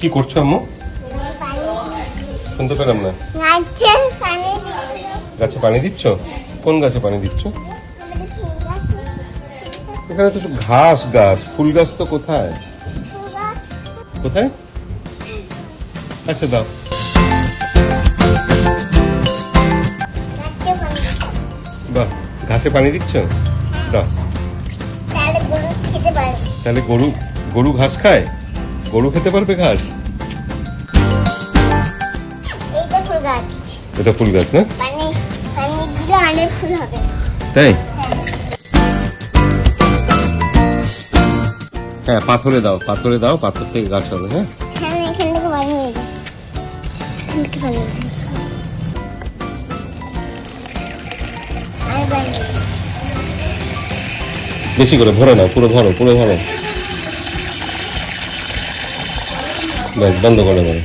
কি করছ আম্মু? শুনতে পেলাম না। গাছে পানি দিচ্ছ। কোন গাছে পানি দিচ্ছ? এখানে তো ঘাস গাছ। ফুল গাছ তো কোথায়? কোথায়? আচ্ছা দাও। বাহ ঘাসে পানি দিচ্ছ? দাও। তাহলে গরু খেতে পারবে তাহলে গরু গরু ঘাস খায়? গরু খেতে পারবে ঘাস? এটা ফুল গাছ না? তাই? হ্যাঁ। পাথরে দাও পাথরে দাও পাথর থেকে গাছ হবে হ্যাঁ? বেশি করে ভরে নাও পুরো ভরো পুরো ভরো। ব্যাস, বন্ধ করে দেবো।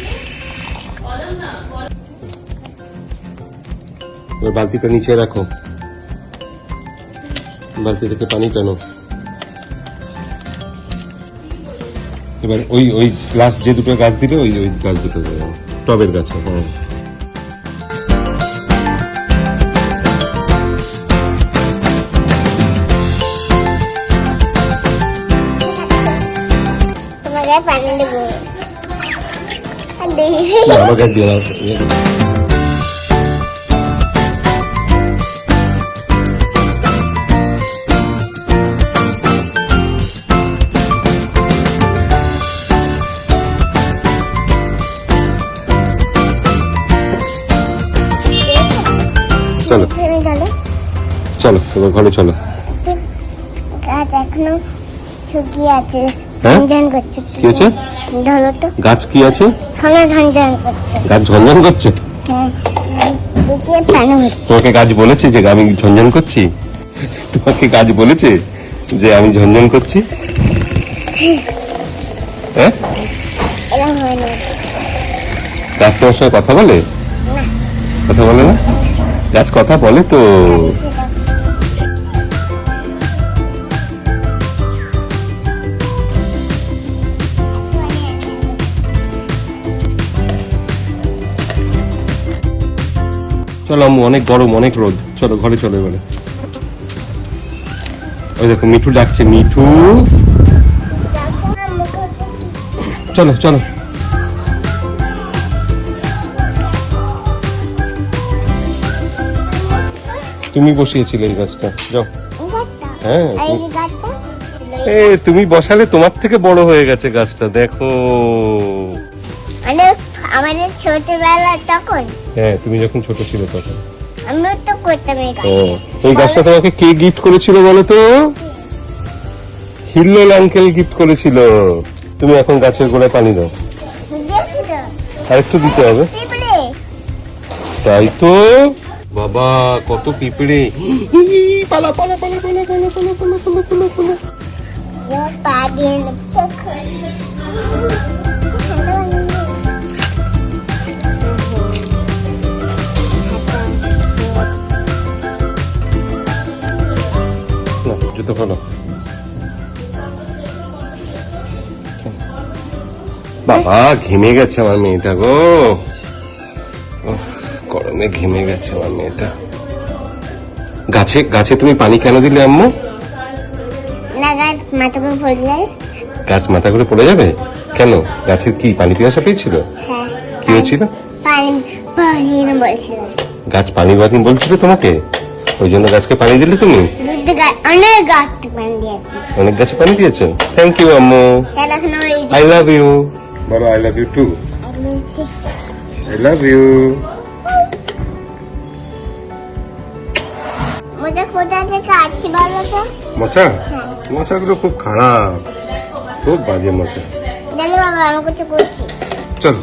এবার বালতিটা নিচে রাখো। বালতি থেকে পানি টানো। এবার ওই ওই গাছ যে দুটো গাছ দিলে ওই ওই গাছ দুটো টবের গাছ হ্যাঁ। পানি দেবো আমার দিয়ে দাও চলো। তুমি চলো। চলো এবার ঘরে চলো। গাছ এখনও শুকিয়ে আছে। হ্যাঁ? কি? গাছ কি আছে? গাছ ঝনঝন করছে? হ্যাঁ। তোমাকে গাছ বলেছে যে আমি ঝনঝন করছি? তোমাকে গাছ বলেছে যে আমি ঝনঝন করছি? হ্যাঁ? হয় গাছ তোমার সঙ্গে কথা বলে? কথা বলে না? গাছ কথা বলে তো। চলো আম্মু অনেক গরম অনেক রোদ। চলো ঘরে চলো এবারে। ওই দেখো মিঠু ডাকছে মিঠু। চলো চলো। তুমি বসিয়েছিলে এই গাছটা যাও। হ্যাঁ এ তুমি বসালে তোমার থেকে বড় হয়ে গেছে গাছটা দেখো। আমাদের ছোটবেলা তখন। হ্যাঁ তুমি যখন ছোট ছিলে তখন। আমিও তো করতাম এই কাজ ও এই গাছটা তোমাকে কে গিফট করেছিল বলো তো হিল্লোল আঙ্কেল গিফট করেছিল। তুমি এখন গাছের গোড়ায় পানি দাও। দেখছ আর একটু দিতে হবে। তাই তো। বাবা কত পিঁপড়ে। পালা পালা পালা পালা পালা পালা পালা পালা পালা পালা। জুতো খোলো বাবা ঘেমে গেছে আমার মেয়েটা গো। গরমে ঘেমে গেছে আমার মেয়েটা। গাছে গাছে তুমি পানি কেন দিলে আম্মু? না গাছ মাথা করে পড়ে যায়। গাছ মাথা করে পড়ে যাবে? কেন? গাছের কি পানি পিয়াসা পেয়েছিল? হ্যাঁ কি হয়েছিল? গাছ পানি বাদিন বলছিল তোমাকে? ওই জন্য গাছকে পানি দিলে তুমি? অনেক গাছ পানি দিয়েছে। অনেক গাছে পানি দিয়েছ। থ্যাংক ইউ আম্মু। আই লাভ ইউ বলো I love you too I love you মোটা কোথা থেকে আসছি বলো তো? মোচা হ্যাঁ। মোচাগুলো খুব খারাপ। খুব বাজে মোচা জানো বাবা আমি কিছু করছি। চলো।